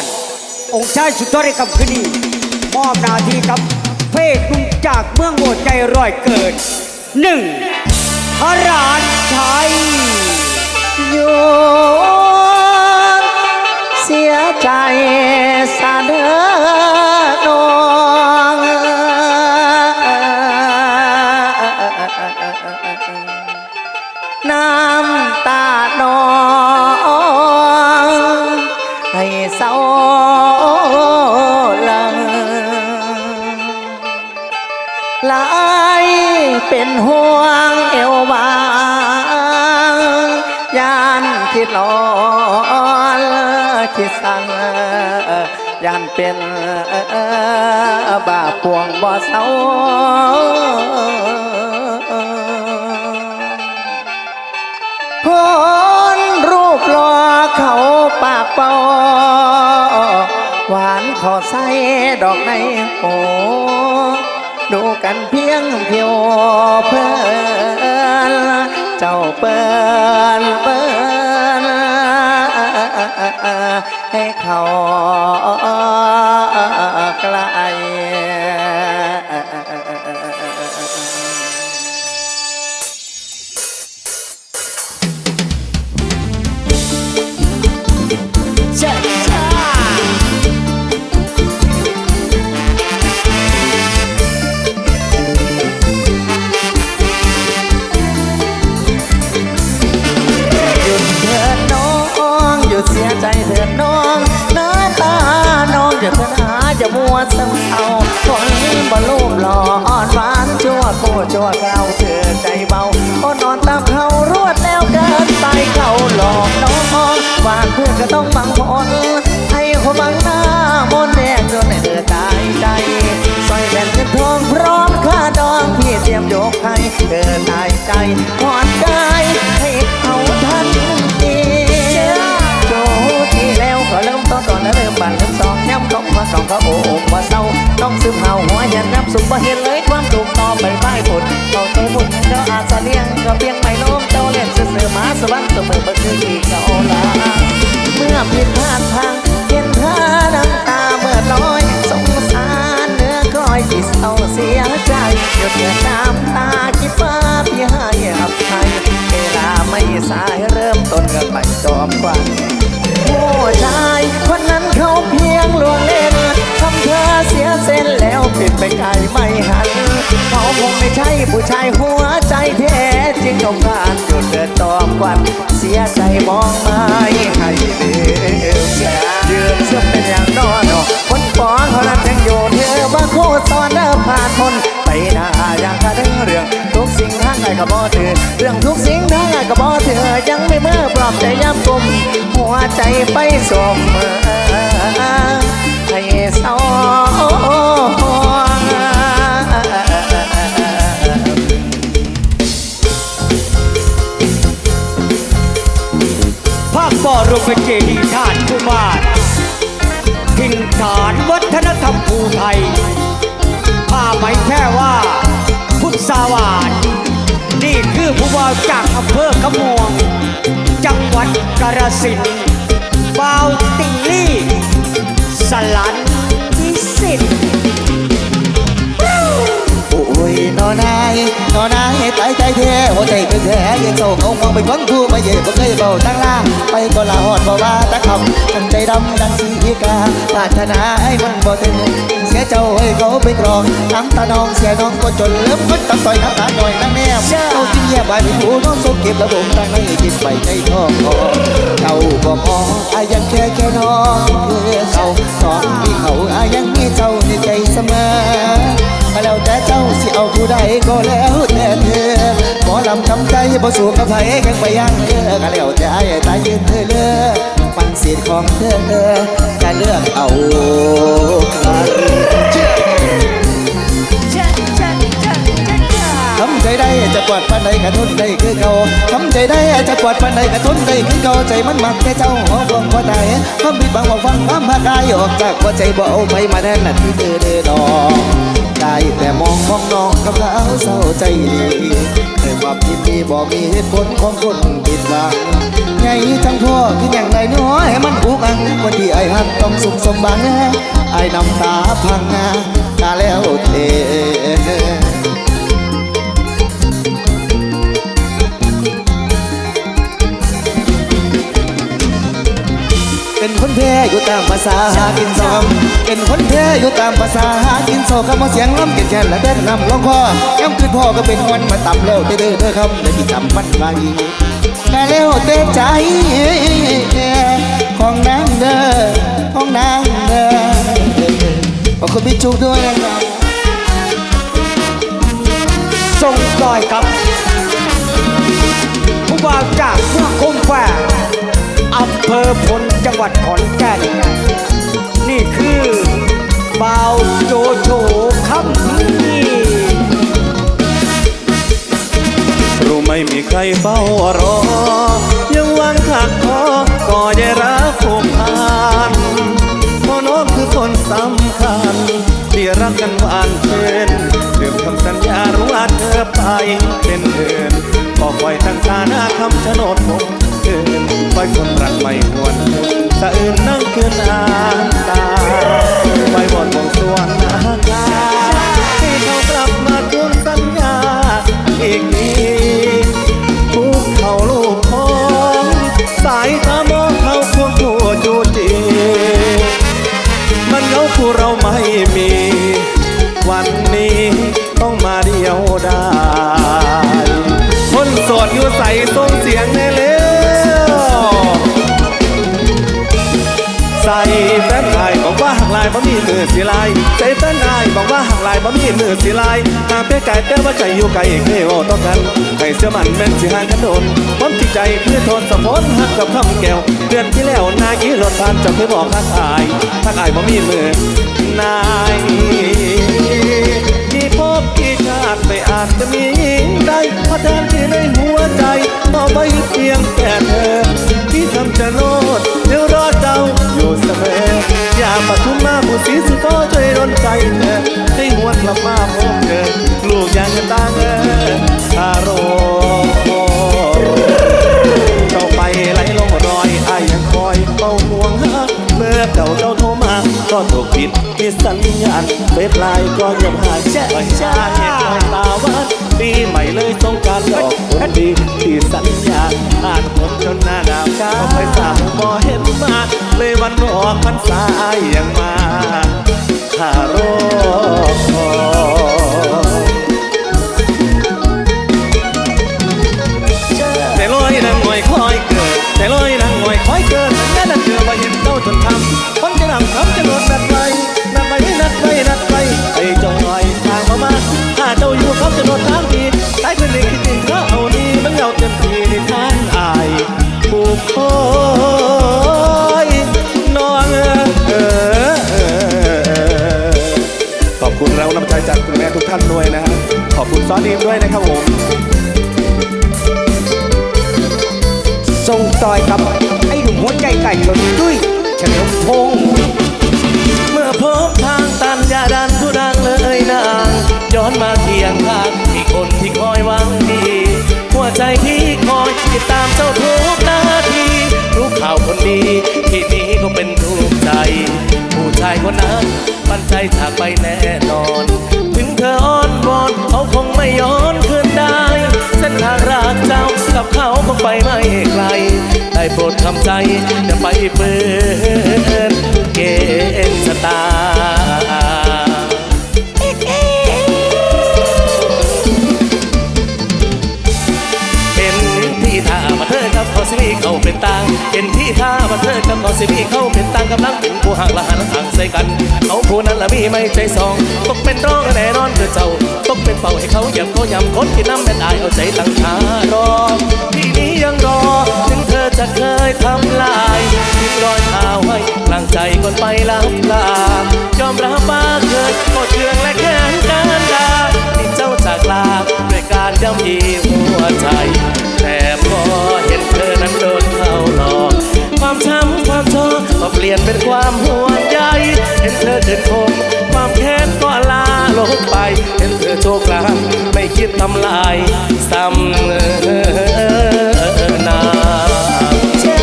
รองค์ชายสุดทอดในคำคืนนี้มอบนาทีกับเพศหนุ่มจากเมืองโบใจร่อยเกิดหนึ่งพระราชชัยโยเสียใจ คิดร้อนคิดสั่งยานเป็นบาปวงบ่เศร้าคนรูปหล่อเขาปากเป่าหวานขอใส่ดอกในโหดูกันเพียงเพียวเพื่อน เจ้าเปิ้นเปิ้นให้เขาไกล เมื่อที่เก่าลาเมื่อผิดพลาดทางเห็นเธอน้ำตาเมื่อลอยสงสารเนื้อคอยที่เศร้าเสียใจหยุดเนื้อน้ำตาคิดว่าพี่ให้อภัยเวลาไม่สายเริ่มต้นกันใหม่จอมควันผู้ชายคนนั้นเขาเพียงลวงเล่นทำเธอเสียเส้นแล้วผิดไปไกลไม่หันเขาคงไม่ใช่ผู้ชายหัวใจแท้ จริงต้องการหยุดเดินจอมควันเสียใจมองไม่ให้เดือดยืนเชื่อเป็นอย่างนอนคนฟ้องเขานั้นยังอยู่เธอว่าโคตรซ้อนเดินผ่านคนไปหน้าอย่างกระดึงเรื่องทุกสิ่งทางไงก็บ่เธอเรื่องทุกสิ่งทางไงก็บ่เธอยังไม่เมื่อปลอบใจย้ำกลมหัวใจไปสม รมเป็นเจดีย์ธาตุกุมารถิ่นฐานวัฒนธรรมภูไทยผ้าไหมแค่ว่า พุทธสวาสนี่คือผู้ว่าจากอำเภอกระมวง จังหวัดกาฬสินธุ์บาวติงลี่ สลันทิสิทธิ์โอ้ยนอนายนอนาย ตายใจแท้หัวใจเป็นแผลยังโศกเอามองไปฟังผู้มาเย่บ่เคยเบาตั้งล่างไปก็ลาหอดบ่ว่าตะคำตั้งใจดำดังสีกาปรารถนาให้มันบ่ถึงเสียเจ้าให้เขาไปกรองน้ำตาน้องเสียน้องก็จนเลิมคนตำต่อยน้ำตาหน่อยนั่งแนบเอากินแย่ใบไปหูน้องโซเก็บระบบตั้งให้กินไปใจท้องคอเจ้าบ่มองอายังแค่แค่น้องคือเขาน้องมีเขาอายังมีเจ้าในใจเสมอ ก็แล้วแต่เจ้าสิเอาผู้ใดก็แล้วแต่เธอหมอลำทำใจบ่สู้กับไผแข่งไปยังเธอก็แล้วแต่ไอ้ตายยืนเธอเลือกมันสิทธิ์ของเธอจะเลือกเอาใครำใจได้จะปวดปันใดกระทนได้คือเก่าทำใจได้จะปวดปันใดกระทนได้คือเก่าใจมันมักแค่เจ้าหัวฟองหัวใจความผิดบางของฟังความหักอายออกจากหัวใจบ่เอาไปมาแทนหน้าที่เธอเด้อดอกได้แต่มองมองน้องกับเขาเศร้าใจดีแต่ความผิดนี้บ่มีเหตุผลของคนผิดหวังไงทั้งพ่อคืออย่างไรน้อยให้มันผูกอังวันที่ไอ้หักต้องสุขสมบังไอ้น้ำตาพังงากาแล้วเท แพ้อยู่ตามภาษาหากินซอมเป็นคนแพ้อยู่ตามภาษาหากินโซคำว่าเสียงล้ำเกินแค่และเต้นนำลงคอย่ำคืนพ่อก็เป็นวันมาต่ำแล้วเด้อเด้อคำและที่จำมันไว้แต่แล้วเต้ใจของนางเด้อของนางเด้อขอบคุณพี่จุกด้วยนะครับส่งต่อยกับผู้บ่าวจากเมืองคมแฝกอำเภอพลจังหวัดขอนแก่น นี่คือบ่าวโจโฉคำพีร์รู้ไม่มีใครเฝ้ารอ ยังวังขักพอก็อย่ารักผูกพันพราะน้องคือคนสำคัญ ที่รักกันหวานเช่นดื่มคำสัญญารู้ว่าเธอไปเป็นเดือนพอคอยตั้งตาหน้าคำชะโนดผม อยคนรักไม่หวนสะอื่นนั่งคืนน้ำตาไปบนมองสวนอากาให้เขากลับมาทวงสัญญาอีกทีภูเขาลูกของสายตามองเขาควงตัวจูจีมันเหงาคู่เราไม่มี วันนี้ต้องมาเดียวด้ค สีลายใจแฟนอายบอกว่าหักลายบ่มีมือสีลายหาเพื่อไก่แต่ว่าใจอยู่ไกลเคยว่าต้องกันให้เสื้อมันแม่นสิห่างกันโดนความจิตใจคือโทนสะพนหักกับคำแก้วเดือนที่แล้วนายอีรถผ่านจะเคยบอกทักอายทักอายบ่มีมือนาย ก็ถูกผิดมีสัญญาณเฟซไลน์ก็ยังหายแช่ชาเหตุการณ์ตาวันปีใหม่เลยต้องการดอกคนดีที่สัญญาอ่านผมจนหน้าดาวก็ไปสาวบ่เห็นมาเลยวันออกพรรษาอย่างมาข้ารอคอย นทางทีตายเป็นเด็กคิดถึงเขาเอานี่มันเหงาเต็มทีในทางอายผูกคอยน้องเออขอบคุณเราน้ำใจจากคุณแม่ทุกท่านด้วยนะฮะขอบคุณซอดีมด้วยนะครับผมส่งต่อยกับ ไอ้หนุ่มหัวใจไก่ชนดุ้ยเฉลิมพงษ์ คนนั้นปันใจจากไปแน่นอน ถึงเธออ้อนวอนเขาคงไม่ย้อนคืนได้ เส้นทางรักเจ้ากับเขาคงไปไม่ไกล ได้โปรดทำใจจะไปเปิดเกณฑ์ชะตา ต่างเห็นที่ท่ามาเธอกับเขาสิมีเขาเป็นต่างกำลังเป็นผู้ห่างละหันห่างใส่กัน เขาผู้นั้นละมีไม่ใจสองตกเป็นร้องแน่นอนคือเจ้าตกเป็นเป่าให้เขาอย่าเขายำคนที่น้ำแม่นอายเอาใจตั้งชารอที่นี้ยังรอถึงเธอจะเคยทำลายทิ้งรอยเท้าไว้กลางใจคนไปลำลายอมรับว่าเคยหมดเชืองและแค้นการดาที่เจ้าจากลาด้วยการย่ำยีหัวใจ แต่พอเห็นเธอนั้นโด ลี่ยนเป็นความห่วงใยเห็นเธอเดินคมความแค้นก็ลาลงไป เห็นเธอโชคลางไม่คิดทำลายซ้ำนาจ้า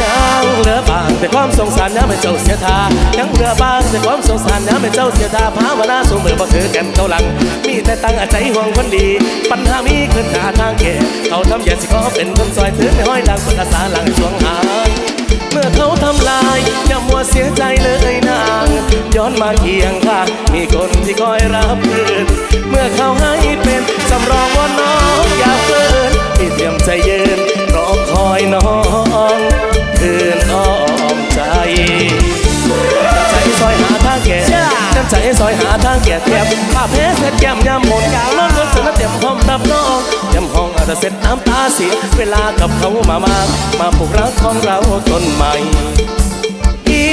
ยังเหลือบางแต่ความสงสารยังเป็นเจ้าเสียทายังเหลือบางแต่ความสงสารยังเป็นเจ้าเสียทาภาวนาสูมือบ่ถือแกันเกาหลัง มีแต่ตั้งใจห่วงคนดี ปัญหามีขึ้นหาทางแก้เขาทำอย่าสิขอเป็นคนซอยถือไม่ห้อยดังคนอาสาหลังช่วงหา เมื่อเขาทำลายอย่ามัวเสียใจเลยนาง ย้อนมาเคียงข้างมีคนที่คอยรับคืนเมื่อเขาให้เป็นสำรองว่าน้องอย่าเฟินที่เตรียมใจเย็นรอคอยน้องคืนอ้อมใจใจซอยหาทางแก่ น้ำใจซอยหาทางแก่เทียบผ้าเพชรเสร็จแก้มยำหมดล้นล้นเสร็จแล้วเตรียมพร้อมรับน้องเตรียมห้องอาจจะเสร็จน้ำตาเสียเวลากับเขามามากมาผูกรักของเราต้นใหม่ที่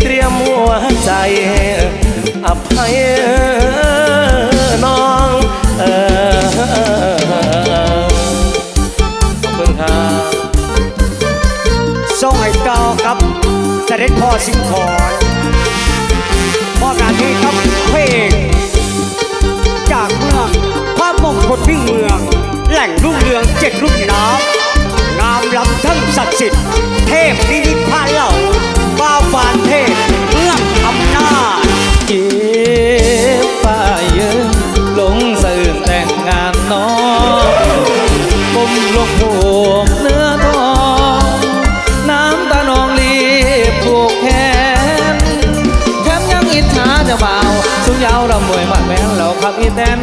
เตรียมหัวใจอภัยน้องเออขอบคุณครับส่งให้ต่อครับเสด็จพ่อสิงห์ขอน สิทธิ์เทพนิริพาเหล่าฟ้าฟานเทพเมืองอำนาจเก็บป้ายเยอะหลงสื่นแต่งงานน้องผมลงผูกเนื้อทอง น้ำตานองรีบผูกแขนแถมยังอิจฉาจ้าบ่าสูงยาวรำมวยมาดแม่นเราขับอีแตน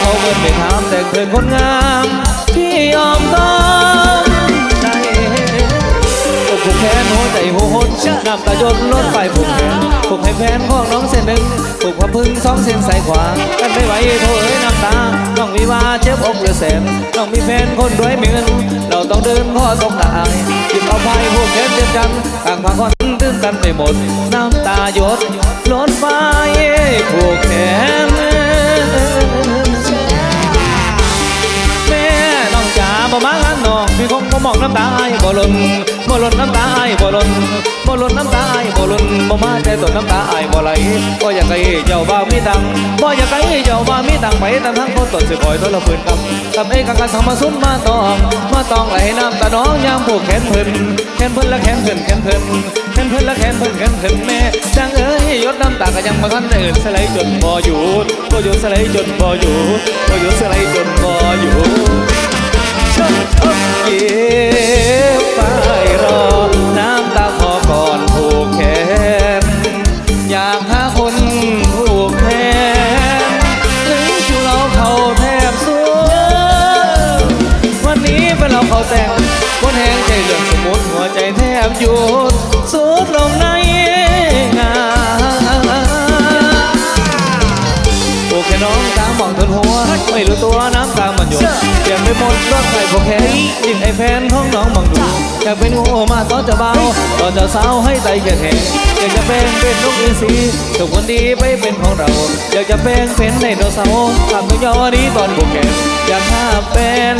เห็นเราเขาเงินไปทำแต่งเพื่อนคนงามที่ยอมต้องใจอกผูกแขนหัวใจหัวหดน้ำตาหยดล้นไปผูกแขนผูกให้แฟนของน้องเส้นหนึ่งผูกผ้าพึ่งสองเส้นสายขวากันไม่ไหวโถเอ้ยน้ำตาน้องมีวาเจ็บอกหรือแสนน้องมีแฟนคนรวยมีเงินเราต้องเดินพ่อต้องตายหยิบเอาไฟผูกแขนเดียวกันต่างพาคนตื่นกันไปหมด น้ำตาหยดล้นไฟผูกแขน บ่มางานน้องพี่คงบ่มองน้ำตาไอ้ายบ่หล่นบ่หล่นน้ำตาไอ้ายบ่หล่นบ่หล่นน้ำตาไอ้ายบ่หล่นบ่มาแต่ตนน้ำตาไอ้ายบ่ไหลบ่อยากให้เจ้าบ่ามีตังบ่อยากให้เจ้าบ่ามีตังไปตามทางคนตนสิคอยทรพื้นกับกับเอ้กันกันทำมาซุ่มมาตองมาตองไหลน้ำตาน้องยามผูกแขนเพิ่นแขนเพิ่นละแขนเพิ่นแขนเพิ่นแขนเพิ่นละแขนเพิ่นแขนเพิ่นแม่จังเอ้ยยดน้ำตาก็ยังบ่ทันได้อื่นสลายจนบ่หยุดบ่หยุดสลายจนบ่หยุดบ่หยุดสลายจนบ่หยุ ดเก็บไปรอ น้ำตาคอก่อนผูกแขนอยากหาคนผูกแขนถึงชูเราเขาแทบสุดวันนี้เป็นเราเขาแต่งบนแหงใจเหลืองสมุดหัวใจแทบหยุดสุดลงในงานโอเคน้องตามมองจนหัวไม่รู้ตัวน้ำ ไปหมดรถไฟพวกแขนยิ่งไอแฟนของน้องมองดูอยากเป็นหัวมาตอนจะเบาตอนจะสาวให้ใจแข็งแข็งอยากจะแปลงเป็นนกอินทรีทุกคนดีไปเป็นของเรา อยากจะแปลงเป็นในโนกสาวทำตัวยอดีตอนพวกแขนอยากหาเป็น